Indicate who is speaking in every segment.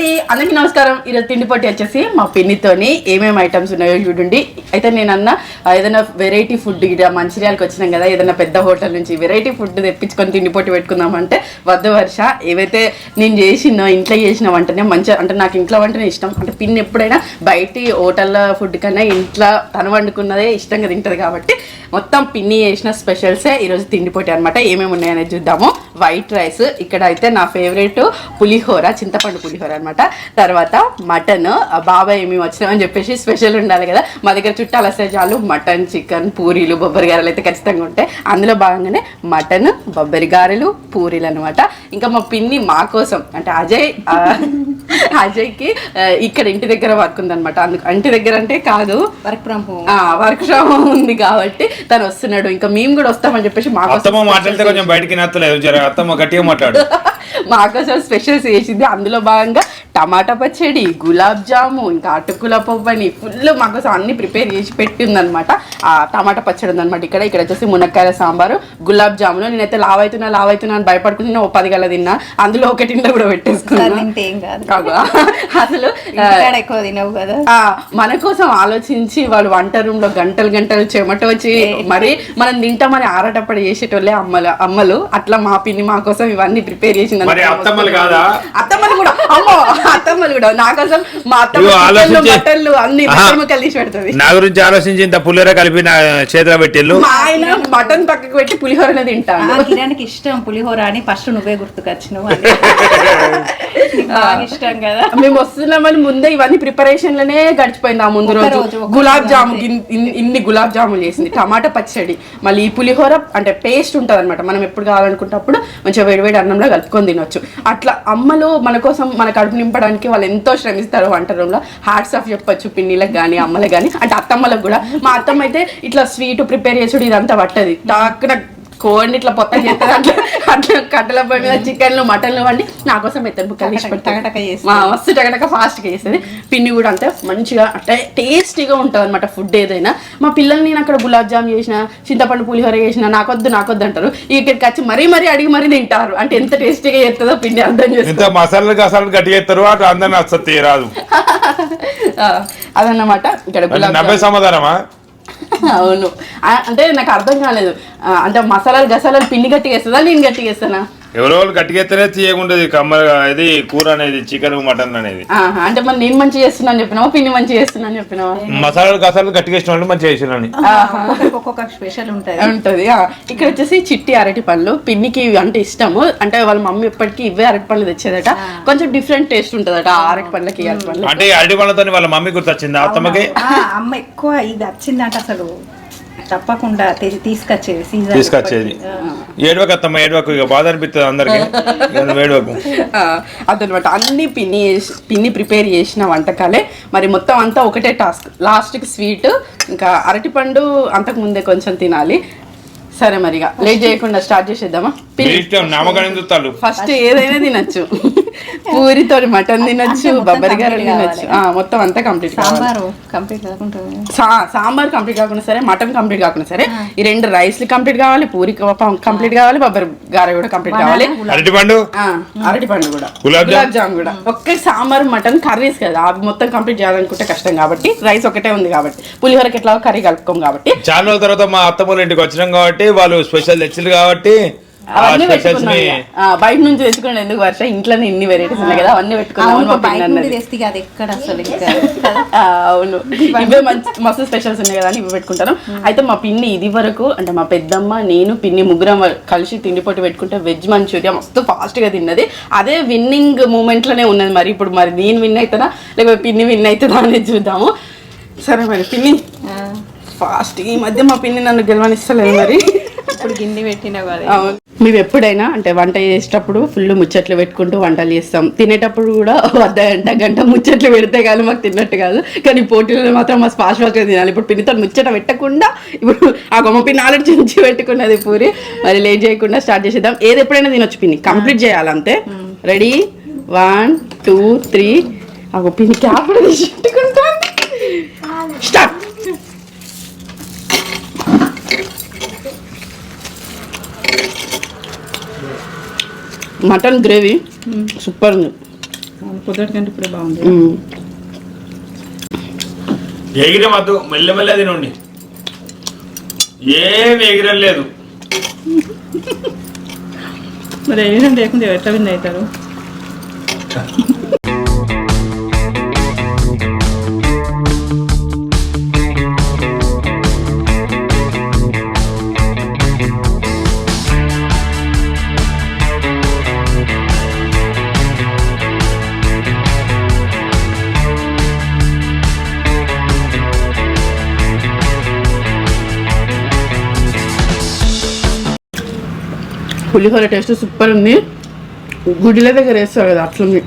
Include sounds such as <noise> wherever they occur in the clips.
Speaker 1: అండి. అందరికీ నమస్కారం. ఈరోజు తిండి పొట్టి వచ్చేసి మా పిన్నితోని ఏమేమి ఐటమ్స్ ఉన్నాయో చూడండి. అయితే నేను అన్న ఏదైనా వెరైటీ ఫుడ్ ఇక్కడ మంచిర్యాలకు వచ్చినాం కదా ఏదైనా పెద్ద హోటల్ నుంచి వెరైటీ ఫుడ్ తెప్పించుకొని తిండి పొట్టి పెట్టుకుందామంటే వద్ద వర్ష ఏవైతే నేను చేసినో ఇంట్లో చేసిన వంటనే మంచిగా అంటే నాకు ఇంట్లో వంటనే ఇష్టం. అంటే పిన్ని ఎప్పుడైనా బయటి హోటల్ ఫుడ్ కన్నా ఇంట్లో తను వండుకున్నదే ఇష్టంగా తింటది కాబట్టి మొత్తం పిన్ని చేసిన స్పెషల్సే ఈరోజు తిండి పొట్టి అనమాట ఏమేమి ఉన్నాయనేది చూద్దాము. వైట్ రైస్ ఇక్కడ అయితే నా ఫేవరెట్ పులిహోర చింతపండు పులిహోర అనమాట తర్వాత మటన్ బాబాయ్ ఏమి వచ్చినామని చెప్పేసి స్పెషల్ ఉండాలి కదా. మా దగ్గర చుట్టాలు వస్తే చాలు మటన్ చికెన్ పూరీలు బొబ్బరి గారెలు అయితే ఖచ్చితంగా ఉంటాయి. అందులో భాగంగానే మటన్ బొబ్బరి గారెలు పూరీలు అనమాట ఇంకా మా పిన్ని మా కోసం అంటే అజయ్ ఆ, అజయ్కి ఇక్కడ ఇంటి దగ్గర వర్క్ ఉందన్నమాట. అందుకు ఇంటి దగ్గర అంటే కాదు
Speaker 2: work from home
Speaker 1: workshop ఉంది కాబట్టి తను వస్తున్నాడు. ఇంకా మేము కూడా వస్తామని చెప్పేసి మా కోసం
Speaker 3: అత్తమ్మ మాట్లాడితే కొంచెం బయటికి నచ్చలేదు జర అత్తమ్మ గట్టిగా మాట్లాడు. <laughs>
Speaker 1: మా కోసం స్పెషల్స్ చేసింది. అందులో భాగంగా టమాటా పచ్చడి గులాబ్ జాము ఇంకా అటుకుల పప్పని ఫుల్ మా కోసం అన్ని ప్రిపేర్ చేసి పెట్టిందనమాట. ఆ టమాటా పచ్చడి ఉందన్నమాట ఇక్కడ. ఇక్కడ వచ్చేసి మునక్కాయల సాంబారు గులాబ్ జాములు నేనైతే లావ్ అవుతున్నా లావ్ అవుతున్నా అని భయపడుకుంటున్నా ఓ పది గల తిన్నా. అందులో ఒకటి ఇంట్లో కూడా పెట్టేసుకున్నాను. అసలు
Speaker 2: ఎక్కువ తినవు కదా.
Speaker 1: మన కోసం ఆలోచించి వాళ్ళు వంట రూమ్లో గంటలు గంటలు చెమట వచ్చి మరి మనం తింటామని ఆరాటపడి చేసేటోళ్ళే అమ్మలు అమ్మలు. అట్లా మా పిన్ని మా కోసం ఇవన్నీ ప్రిపేర్ చేసింది
Speaker 3: మరి అత్తమ్మలు కాదా?
Speaker 1: అత్తమ్మలు కూడా. అమ్మో అత్తమ్మలు కూడా. నా కోసం మా అత్తమ్మ అన్ని తీసి పెడుతుంది.
Speaker 3: నా గురించి ఆలోచించి ఇంత పులిహోర కలిపి నా చేతిలో పెట్టిల్లు
Speaker 1: మా ఆయన మటన్ పక్కకు పెట్టి పులిహోరనే తింటాడు.
Speaker 2: ఆ కిరానికి ఇష్టం పులిహోర అని ఫస్ట్ నువ్వే గుర్తుకొచ్చినావు. అని. నీకు <laughs> బాగా ఇష్టం కదా.
Speaker 1: మేము వస్తున్నామని ముందే ఇవన్నీ ప్రిపరేషన్లోనే గడిచిపోయింది ఆ ముందు రోజు. గులాబ్ జాము ఇన్- ఇన్- ఇన్ని గులాబ్ జాములు చేసింది. టమాటా పచ్చడి. మళ్ళీ ఈ పులిహోర అంటే పేస్ట్ ఉంటుంది అనమాట మనం ఎప్పుడు కావాలనుకుంటప్పుడు మంచిగా వేడివేడి అన్నంలో కలుపుకొని తినొచ్చు. అట్లా అమ్మలు మన కోసం మన కడుపు నింపడానికి వాళ్ళు ఎంతో శ్రమిస్తారు వంట రూమ్లో. హార్ట్స్ ఆఫ్ చెప్పొచ్చు పిన్నిలకు కానీ అమ్మలకు కానీ అంటే అత్తమ్మలకు కూడా. మా అత్తమ్మ అయితే ఇట్లా స్వీట్ ప్రిపేర్ చేసుడు ఇదంతా పట్టది. దాకా కోడిని ఇట్లా పొత్త చేస్తుంది అట్లా అట్లా కట్టెల పొయ్యి మీద చికెన్లు మటన్లు వండి నా కోసం మెత్తని బుక్కలు
Speaker 2: చేస్తుంది.
Speaker 1: మా మస్తు టగటక ఫాస్ట్గా చేస్తుంది. పిన్ని కూడా అంతే మంచిగా అంటే టేస్టీగా ఉంటుంది అనమాట ఫుడ్ ఏదైనా. మా పిల్లల్ని నేను అక్కడ గులాబ్ జామ్ చేసిన చింతపండు పులిహోర చేసిన నాకొద్దు నాకొద్దు అంటారు. ఇక్కడికి వచ్చి మరీ మరీ అడిగి మరీ తింటారు. అంటే ఎంత టేస్టీగా చేస్తుందో పిన్ని అర్థం చేస్తుంది
Speaker 3: ఇంత మసాలాలు గసాలు గట్టి చేస్తారు అటు అందరిని వస్తుంది రాదు
Speaker 1: అదన్నమాట. ఇక్కడ
Speaker 3: సమాధానమా?
Speaker 1: అవును. ఆ, అంటే నాకు అర్థం కాలేదు. అంటే మసాలాలు గసాలాలు పిండి గట్టిగా వేస్తుందా నేను గట్టిగా వేస్తానా?
Speaker 3: ఎవరో వాళ్ళు గట్టిగా ఎత్తనే తీయకుండదు కమ్మగా ఇది కూర అనేది చికెన్ మటన్ అనేది.
Speaker 1: అంటే మరి నేను మంచిగా చేస్తున్నాను చెప్పినావా? పిన్ని మంచిగా చేస్తున్నాను చెప్పినావా?
Speaker 3: మసాలాలు గసాలు గట్టిగా ఇష్టం వాళ్ళు మంచిగా చేసినని
Speaker 2: ఒక్కొక్క స్పెషల్ ఉంటది.
Speaker 1: ఉంటది ఇక్కడ వచ్చేసి చిట్టి అరటి పండ్లు. పిన్నికి అంటే ఇష్టము. అంటే వాళ్ళ మమ్మీ ఎప్పటికీ ఇవే అరటి పండ్లు తెచ్చేదట. కొంచెం డిఫరెంట్ టేస్ట్ ఉంటదట అరటి పండ్లకి ఈ అరటి పండ్లు
Speaker 3: అంటే అరటి పళ్ళతో వాళ్ళ మమ్మీ గుర్తొచ్చింది? అత్తమ్మకి?
Speaker 2: ఆ, అమ్మ ఎక్కువ ఇది వచ్చిందంట అసలు. తప్పకుండా తీసుకొచ్చేది సీజన్
Speaker 3: తీసుకొచ్చేది. ఏడవకు అత్తమ్మ ఏడవకు ఇక బాధ అనిపిస్తుంది అందరికి. <laughs> ఏడవకు.
Speaker 1: అదనమాట అన్ని పిన్ని పిన్ని ప్రిపేర్ చేసిన వంటకాలే. మరి మొత్తం అంతా ఒకటే టాస్క్. లాస్ట్కి స్వీట్ ఇంకా అరటిపండు అంతకు ముందే కొంచెం తినాలి. సరే మరిగా లేట్ చేయకుండా స్టార్ట్ చేసేద్దామా? ఫస్ట్ ఏదైనా తినచ్చు. పూరితో మటన్ తినచ్చు బొబ్బరి గారెలు
Speaker 2: complete
Speaker 1: తినచ్చు. ఆ, మొత్తం అంతా కంప్లీట్
Speaker 2: సాంబారు కంప్లీట్ కాకుంటుంది.
Speaker 1: సా- సాంబార్ కంప్లీట్ కాకుండా సరే మటన్ కంప్లీట్ కాకుండా సరే ఈ రెండు రైస్లు కంప్లీట్ కావాలి పూరి కంప్లీట్ కావాలి బొబ్బరి గారె కూడా కంప్లీట్ కావాలి.
Speaker 3: అరటి పండు
Speaker 1: ఆ, అరటి పండు కూడా.
Speaker 3: గులాబ్ జామ్?
Speaker 1: కూడా. ఒక్క సాంబార్ మటన్ కర్రీస్ కదా అవి మొత్తం కంప్లీట్ చేయాలనుకుంటే కష్టం కాబట్టి రైస్ ఒకటే ఉంది కాబట్టి పులిహోరకి ఎట్లా కర్రీ కలుపుకోం కాబట్టి.
Speaker 3: చాలా తర్వాత మా అత్తమ్మల ఇంటికి వచ్చినాం కాబట్టి వాళ్ళు స్పెషల్ తెచ్చారు కాబట్టి
Speaker 1: అవన్నీ పెట్టుకున్నాం బయట నుంచి తెచ్చుకోండి ఎందుకు వర్ష? ఇంట్లోనే ఇన్ని వెరైటీస్ ఉన్నాయి కదా అవన్నీ పెట్టుకున్నాం అని మా
Speaker 2: బయట
Speaker 1: పిన్ని
Speaker 2: నుండి
Speaker 1: అన్నది.
Speaker 2: తెస్తే ఇక అది ఎక్కడ అసలు ఇంకా?
Speaker 1: ఆ, అవును. ఇవే మంచి మస్తు స్పెషల్స్ ఉన్నాయి కదా అని ఇవి పెట్టుకుంటాను. అయితే మా పిన్ని ఇది వరకు అంటే మా పెద్దమ్మ నేను పిన్ని ముగ్గురం కలిసి తిండి పొట్టి పెట్టుకుంటే వెజ్ మంచూరియా మస్తు ఫాస్ట్గా తిన్నది. అదే విన్నింగ్ మూమెంట్లోనే ఉన్నది మరి. ఇప్పుడు మరి నేను విన్ అవుతానా లేకపోతే పిన్ని విన్ అవుతుందా అనేది చూద్దాము. సరే మరి పిన్ని. ఫాస్ట్ ఈ మధ్య మా పిన్ని నన్ను గెలవనిస్తలేదు మరి.
Speaker 2: ఇప్పుడు గిన్నె పెట్టినా కదా.
Speaker 1: మేము ఎప్పుడైనా అంటే వంట చేసేటప్పుడు ఫుల్ ముచ్చట్లు పెట్టుకుంటూ వంటలు చేస్తాం. తినేటప్పుడు కూడా వద్ద గంట గంట ముచ్చట్లు పెడితే కానీ మాకు తిన్నట్టు కాదు. కానీ పోటీలలో మాత్రం మా స్పాష్ ఫాస్ట్గా తినాలి. ఇప్పుడు పిన్నితో ముచ్చట పెట్టకుండా ఇప్పుడు ఆ గొమ్మ పిన్ని ఆల్రెడీ చించి పెట్టుకున్నది పూరి. మరి లేట్ చేయకుండా స్టార్ట్ చేసేద్దాం. ఏది ఎప్పుడైనా తినొచ్చు పిన్ని. కంప్లీట్ చేయాలి అంతే రెడీ వన్ టూ త్రీ ఆ పిన్ని క్యాప్ కూడా తీసి స్టార్ట్ మటన్ గ్రేవీ. సూపర్ ఉంది.
Speaker 2: పొద్దుటి కంటే ఇప్పుడు బాగుంది.
Speaker 3: ఎగిరం వద్దు మెల్లమెల్ల తినండి. ఏం ఎగిరం లేదు.
Speaker 2: మరి ఏం లేకుండా ఎట్లా విన్ అవుతారు?
Speaker 1: పులిహోర టేస్ట్ సూపర్ ఉంది. గుడిల దగ్గర వేస్తారు కదా అట్లుంది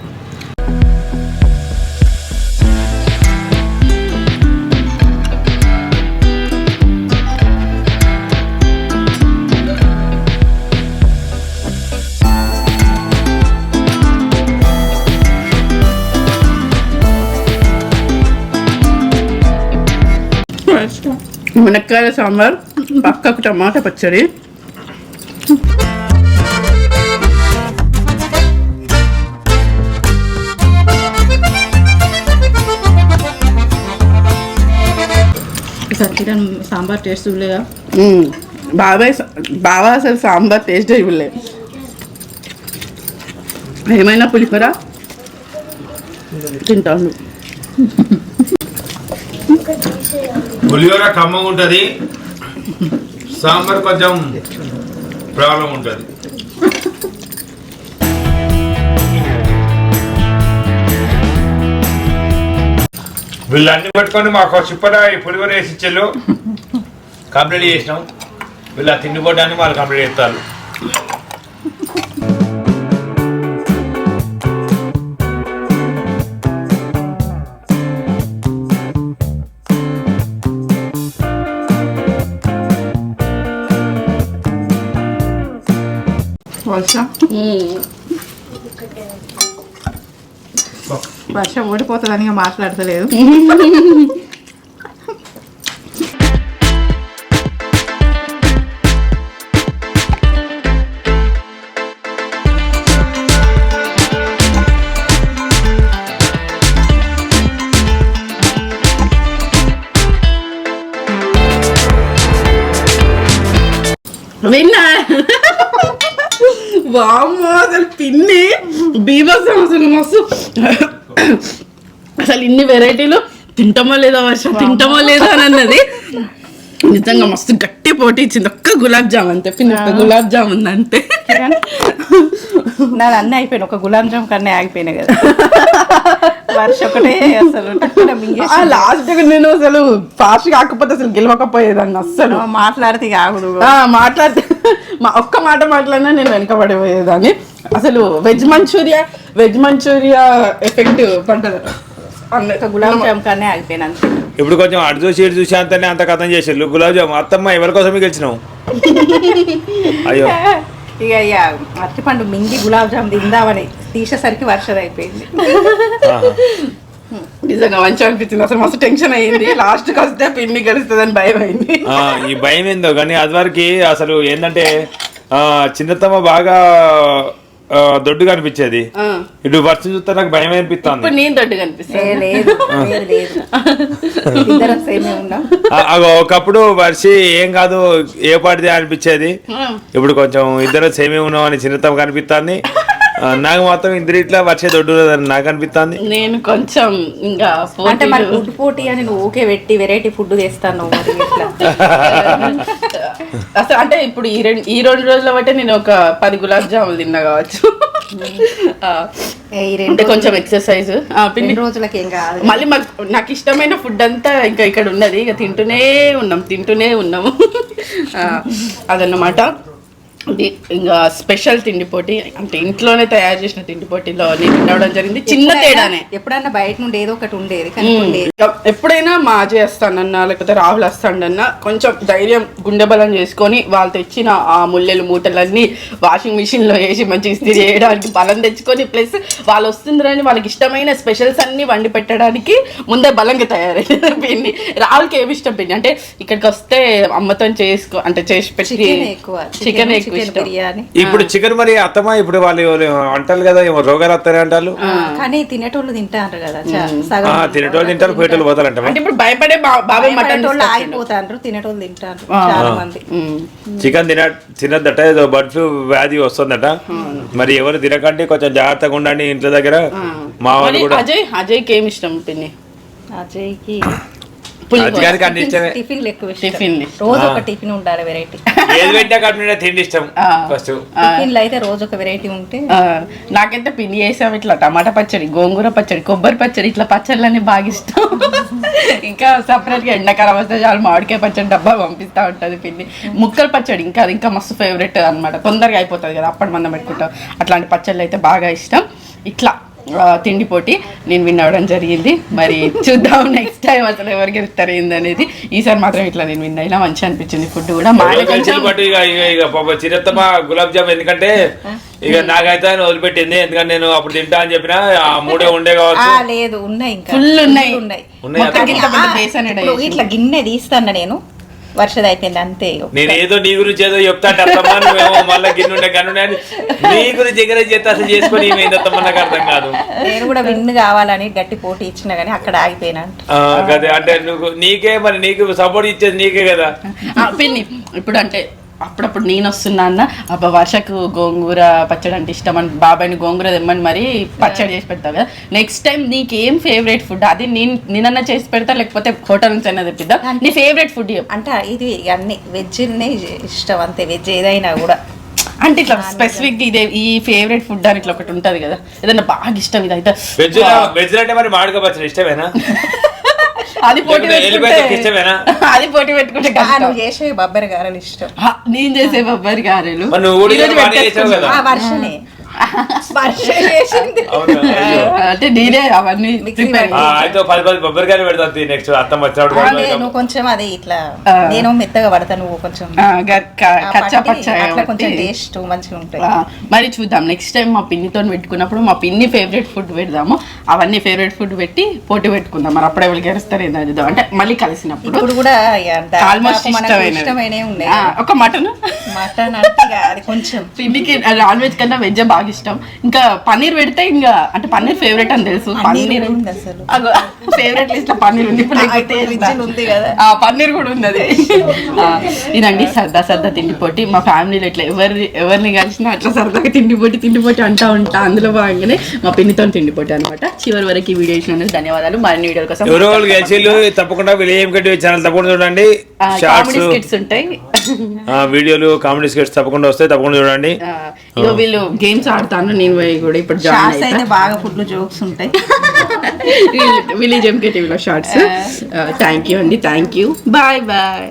Speaker 1: మునక్కాయ సాంబార్ పక్కకు టమాటా పచ్చడి.
Speaker 2: సచ్చిరన్ సాంబార్ టేస్ట్ చూడలేదా.
Speaker 1: బాబాయ్ స- బావ అసలు సాంబార్ టేస్ట్ ఇవ్వలే. ఏమైనా పులిహోర? తింటాను.
Speaker 3: పులిహోర ఖమ్మం ఉంటుంది. సాంబార్ కొంచెం ప్రాబ్లం ఉంటుంది. వీళ్ళన్నీ పట్టుకొని మాకు చిప్పల పులిహోర వేసి ఇచ్చేళ్ళు. కంప్లీట్ చేసినాం. వీళ్ళు ఆ తిండి పోవడానికి వాళ్ళు కంప్లీట్ చేస్తారు.
Speaker 2: వర్ష వర్షం ఓడిపోతుందని మాట్లాడతలేదు.
Speaker 1: విన్నా? వామ్మో అసలు పిన్ని. బీభత్సం అసలు మస్తు. <coughs> అసలు ఇన్ని వెరైటీలు తింటామో లేదో వర్షం తింటామో లేదో అని అన్నది. నిజంగా మస్తు గట్టి పోటీ ఇచ్చింది ఒక్క గులాబ్ జామ్ అంతే ఒక్క గులాబ్ జామ్ ఉంది అంతే
Speaker 2: నాది అన్నీ అయిపోయినాయి. ఒక గులాబ్ జామ్ కన్నా ఆగిపోయినాయి కదా. వర్ష ఒకటే అసలు
Speaker 1: లాస్ట్ నేను అసలు ఫాస్ట్ కాకపోతే అసలు గెలవకపోయేదాన్ని అస్సలు.
Speaker 2: మాట్లాడితే ఆగుదు
Speaker 1: ఆ, మాట్లాడితే మా ఒక్క మాట మాట్లాడినా నేను వెనకబడిపోయేదాన్ని అసలు veg Manchuria veg Manchuria effect పడ్డది.
Speaker 2: గులాబ్ జామ్ ఆగిపోయినా
Speaker 3: ఇప్పుడు కొంచెం అటు చూసి ఇటు చూసి అంతనే అంత కథం చేసారు గులాబ్ జామ్ అత్తమ్మ ఎవరి కోసమే గెలిచినావు? అయ్యో.
Speaker 2: ఇక ఇక అరటిపండు మింగి గులాబ్ జామ్ తిందామని తీసేసరికి వర్షం అయిపోయింది.
Speaker 1: నిజంగా మంచిగా అనిపించింది. అసలు మస్తు టెన్షన్ అయ్యింది. లాస్ట్కి వస్తే పిన్ని గెలుస్తుందని భయం అయింది.
Speaker 3: ఆ, ఈ భయం ఏందో? కానీ అదివరకు అసలు ఏంటంటే ఆ, చిన్నతమ్మ బాగా దొడ్డుగా అనిపించేది. ఇటు వర్షం చూస్తే నాకు భయం అనిపిస్తుంది.
Speaker 1: ఇప్పుడు నేను దొడ్డు
Speaker 2: ఏ
Speaker 1: కనిపిస్తాను
Speaker 2: లేదు లేదు లేదు. ఇద్దరం సేమే ఉన్నాం.
Speaker 3: ఒకప్పుడు వర్షి ఏం కాదు ఏ పాటిదే అనిపించేది. ఇప్పుడు కొంచెం ఇద్దరు సేమే ఉన్నామని చిన్నతమ్మ కనిపిస్తుంది ఆ, నాకు మాత్రం ఇద్దరు ఇట్లా వర్ష దొడ్డు నాకు అనిపిస్తుంది
Speaker 1: నేను కొంచెం ఇంకా
Speaker 2: అంటే మరి ఫుడ్ పోటీ అని నువ్వు ఊకే పెట్టి వెరైటీ ఫుడ్ ఇట్లా.
Speaker 1: అసలు అంటే ఇప్పుడు ఈ రెండు ఈ రెండు రోజుల బట్టే నేను ఒక పది గులాబ్ జాములు తిన్నా కావచ్చు. ఆ,
Speaker 2: ఏ, ఈ
Speaker 1: అంటే
Speaker 2: రెండు
Speaker 1: కొంచెం ఎక్సర్సైజ్
Speaker 2: రెండు రోజులకి ఏం కాదు.
Speaker 1: మళ్ళీ మాకు నాకు ఇష్టమైన ఫుడ్ అంతా ఇంకా ఇక్కడ ఉన్నది. ఇక తింటూనే ఉన్నాం తింటూనే ఉన్నాము. ఆ, అదన్నమాట. ఇది ఇంకా స్పెషల్ తిండి పోటీ అంటే ఇంట్లోనే తయారు చేసిన తిండి పోటీలో రావడం జరిగింది. చిన్న తేడానే.
Speaker 2: ఎప్పుడన్నా బయట నుండి ఏదో ఒకటి ఉండేది
Speaker 1: ఎప్పుడైనా మా అజయ్ వస్తానన్నా లేకపోతే రాహుల్ వస్తాడన్నా కొంచెం ధైర్యం గుండె బలం చేసుకొని వాళ్ళు తెచ్చిన ఆ ముల్లెలు మూటలన్నీ వాషింగ్ మిషన్లో వేసి మంచి ఇస్త్రీ చేయడానికి బలం తెచ్చుకొని ప్లస్ వాళ్ళు వస్తుందని వాళ్ళకి ఇష్టమైన స్పెషల్స్ అన్ని వండి పెట్టడానికి ముందే బలంగా తయారయ్యారు <laughs> పిండి. రాహుల్కి ఏమి ఇష్టం పిండి? అంటే ఇక్కడికి వస్తే అమ్మతో చేసుకో అంటే చేసి పెట్టి
Speaker 2: చికెన్ ఎక్కువ. బిర్యానీ.
Speaker 3: ఇప్పుడు చికెన్ మరి అత్తమా ఇప్పుడు వాళ్ళు అంటారు కదా ఏమో రోగాలు వస్తాయి అంటారు.
Speaker 2: కానీ తినేటోళ్ళు తింటారు కదా సగం
Speaker 3: తినేటోళ్ళు తింటారు పోయేటోళ్ళు పోతారంట
Speaker 1: అంటే ఇప్పుడు భయపడే బాబాయ్ మటన్
Speaker 2: ఆగిపోతాండ్రు తినేటోళ్ళు తింటారు చాలా మంది.
Speaker 3: చికెన్ తిన తినద్దట ఏదో బర్డ్ ఫ్లూ వ్యాధి వస్తుందట. మరి ఎవరు తినకండి కొంచెం జాగ్రత్తగా ఉండండి ఇంట్లో దగ్గర. మా వాళ్ళు కూడా
Speaker 1: అజయ్ అజయ్కి ఏమి ఇష్టం పిన్ని
Speaker 2: అజయ్కి
Speaker 3: అన్ని ఇష్టమే.
Speaker 2: టిఫిన్లు ఎక్కువ
Speaker 1: టిఫిన్లు.
Speaker 2: రోజు ఒక టిఫిన్ ఉండాలి వెరైటీ.
Speaker 3: ఏది పెట్టా కట్టిన తిండి ఇష్టం
Speaker 1: ఆ.
Speaker 3: ఫస్ట్.
Speaker 2: టిఫిన్లు అయితే రోజు ఒక వెరైటీ ఉంటే
Speaker 1: నాకైతే పిండి చేసాం ఇట్లా టమాటా పచ్చడి గోంగూర పచ్చడి కొబ్బరి పచ్చడి ఇట్లా పచ్చళ్ళని బాగా ఇష్టం. ఇంకా సపరేట్గా ఎండాకాలం వస్తే చాలు మామిడికాయ పచ్చడి డబ్బా పంపిస్తా ఉంటది పిండి ముక్కల పచ్చడి ఇంకా అది ఇంకా మస్తు ఫేవరెట్ అన్నమాట. తొందరగా అయిపోతుంది కదా అప్పటి మనం పెట్టుకుంటాం. అట్లాంటి పచ్చళ్ళు అయితే బాగా ఇష్టం. ఇట్లా. ఆ, తిండి పోటీ నేను విన్ అవ్వడం జరిగింది. మరి చూద్దాం నెక్స్ట్ టైం అసలు ఎవరు గెలుస్తారు ఏందనేది ఈసారి మాత్రం ఇట్లా నేను విన్ అయినా మంచిగా అనిపించింది ఫుడ్ కూడా.
Speaker 3: గులాబ్ జామ్ ఎందుకంటే ఇక నాకైతే ఆయన వదిలిపెట్టింది. ఎందుకంటే నేను అప్పుడు తింటా అని చెప్పిన ఆ మూడే ఉండే
Speaker 2: ఆ
Speaker 3: కావచ్చు
Speaker 2: లేదు ఉన్నాయి ఇంకా.
Speaker 1: ఫుల్ ఉన్నాయి.
Speaker 2: ఇట్లా గిన్నె తీస్తాను నేను. వర్షది అయిపోయింది అంతే
Speaker 3: నేను ఏదో నీ గురించి ఏదో చెప్తా అంటే అత్తమ్మ నువ్వేమో మళ్ళీ గిన్నె ఉండే గన్ను ఉండే అని నీ గురించి ఎగర చేస్తే అసలు చేసుకొని ఏమైందత్తమ్మ నాకు అర్థం కాదు.
Speaker 2: నేను కూడా విన్ కావాలని గట్టి పోటీ ఇచ్చిన కానీ అక్కడ ఆగిపోయినా
Speaker 3: ఆ, గదే అంటే నువ్వు నీకే మరి నీకు సపోర్ట్ ఇచ్చేది నీకే కదా?
Speaker 1: ఇప్పుడు అంటే అప్పుడప్పుడు నేను వస్తున్నా అన్న అబ్బా వర్షకు గోంగూర పచ్చడి అంటే ఇష్టం అని బాబాయ్ని గోంగూర తెమ్మని మరి పచ్చడి చేసి పెడతావు కదా. నెక్స్ట్ టైం నీకు ఏం ఫేవరెట్ ఫుడ్ అది నేను నేనన్నా చేసి పెడతా లేకపోతే హోటల్ నుంచి అయినా తెప్పిద్దాం. నీ ఫేవరెట్ ఫుడ్
Speaker 2: అంటే ఇది అన్ని వెజ్నే ఇష్టం అంతే వెజ్ ఏదైనా కూడా.
Speaker 1: అంటే ఇట్లా స్పెసిఫిక్ ఇదే ఈ ఫేవరెట్ ఫుడ్ అని ఇట్లా ఒకటి ఉంటది కదా. ఏదన్నా బాగా ఇష్టం ఇది అయితే
Speaker 3: వెజ్ వెజ్ అంటే మరి మామిడికాయ పచ్చడి ఇష్టమేనా? <laughs>
Speaker 1: అది పోటీ అది పోటీ పెట్టుకుంటే.
Speaker 2: నువ్వు చేసే బొబ్బరి గారెలు ఇష్టం.
Speaker 1: ఆ, నేను చేసే బొబ్బరి గారెలు.
Speaker 2: వర్షనే చేసింది.
Speaker 1: అంటే నేనే అవన్నీ
Speaker 3: అయితే పది పది కొబ్బరికాయలు పెడతాను నెక్స్ట్ అత్తమ్మ వచ్చినప్పుడు పెడతాం.
Speaker 2: కొంచెం అది ఇట్లా. నేను మెత్తగా పడతా నువ్వు కొంచెం
Speaker 1: కచ్చా పచ్చా
Speaker 2: అట్లా కొంచెం. టేస్ట్ మంచిగా ఉంటాయి.
Speaker 1: ఆ, మరి చూద్దాం. నెక్స్ట్ టైం మా పిన్నితో పెట్టుకున్నప్పుడు మా పిన్ని ఫేవరెట్ ఫుడ్ పెడదాము. అవన్నీ ఫేవరెట్ ఫుడ్ పెట్టి పోటీ పెట్టుకుందాం. మరి అప్పుడే ఎవరికి గెలుస్తారు ఏందో చూద్దాం. అంటే మళ్ళీ కలిసినప్పుడు
Speaker 2: ఇప్పుడు కూడా
Speaker 1: ఆల్మోస్ట్ ఇష్టమైన
Speaker 2: ఇష్టమైనవి. ఉన్నాయి.
Speaker 1: ఒక మటన్
Speaker 2: మటన్ అది కొంచెం.
Speaker 1: పిన్నికి నాన్ వెజ్ కన్నా వెజ్ బాగా ఇష్టం ఇంకా పన్నీర్ పెడితే ఇంకా అంటే పన్నీర్ ఫేవరెట్ అని తెలుసు.
Speaker 2: పన్నీర్
Speaker 1: పన్నీర్
Speaker 2: ఉంది అసలు.
Speaker 1: ఫేవరెట్ లిస్ట్లో పన్నీర్ ఉంది.
Speaker 2: ఆ,
Speaker 1: పన్నీర్ కూడా ఉన్నది. ఇదండి సరదా సరదా తిండి పోటీ. మా ఫ్యామిలీలో ఇట్లా ఎవరి ఎవరిని కలిసినా అట్లా సరదాగా తిండి పోటీ తిండి పోటీ అంటా ఉంటా. అందులో భాగంగానే మా పిన్నితో తిండి పోటీ అనమాట చివరి వరకు ఈ వీడియో ఇచ్చినందుకు ధన్యవాదాలు. మరిన్ని వీడియోల కోసం
Speaker 3: తప్పకుండా విలేయం కట్టి ఛానల్ తప్పకుండా చూడండి.
Speaker 1: కామెడీ
Speaker 3: షార్ట్స్
Speaker 1: స్కిట్స్ ఉంటాయి.
Speaker 3: వీడియోలు కామెడీ స్కిట్స్ తప్పకుండా వస్తాయి తప్పకుండా చూడండి.
Speaker 1: వీళ్ళు గేమ్స్ ఆడతాను నేను కూడా ఇప్పుడు జాయిన్
Speaker 2: షార్ట్స్ అయితే. బాగా ఫుడ్ జోక్స్ ఉంటాయి.
Speaker 1: Village MK TV shorts thank you అండి థ్యాంక్ యూ బాయ్ బాయ్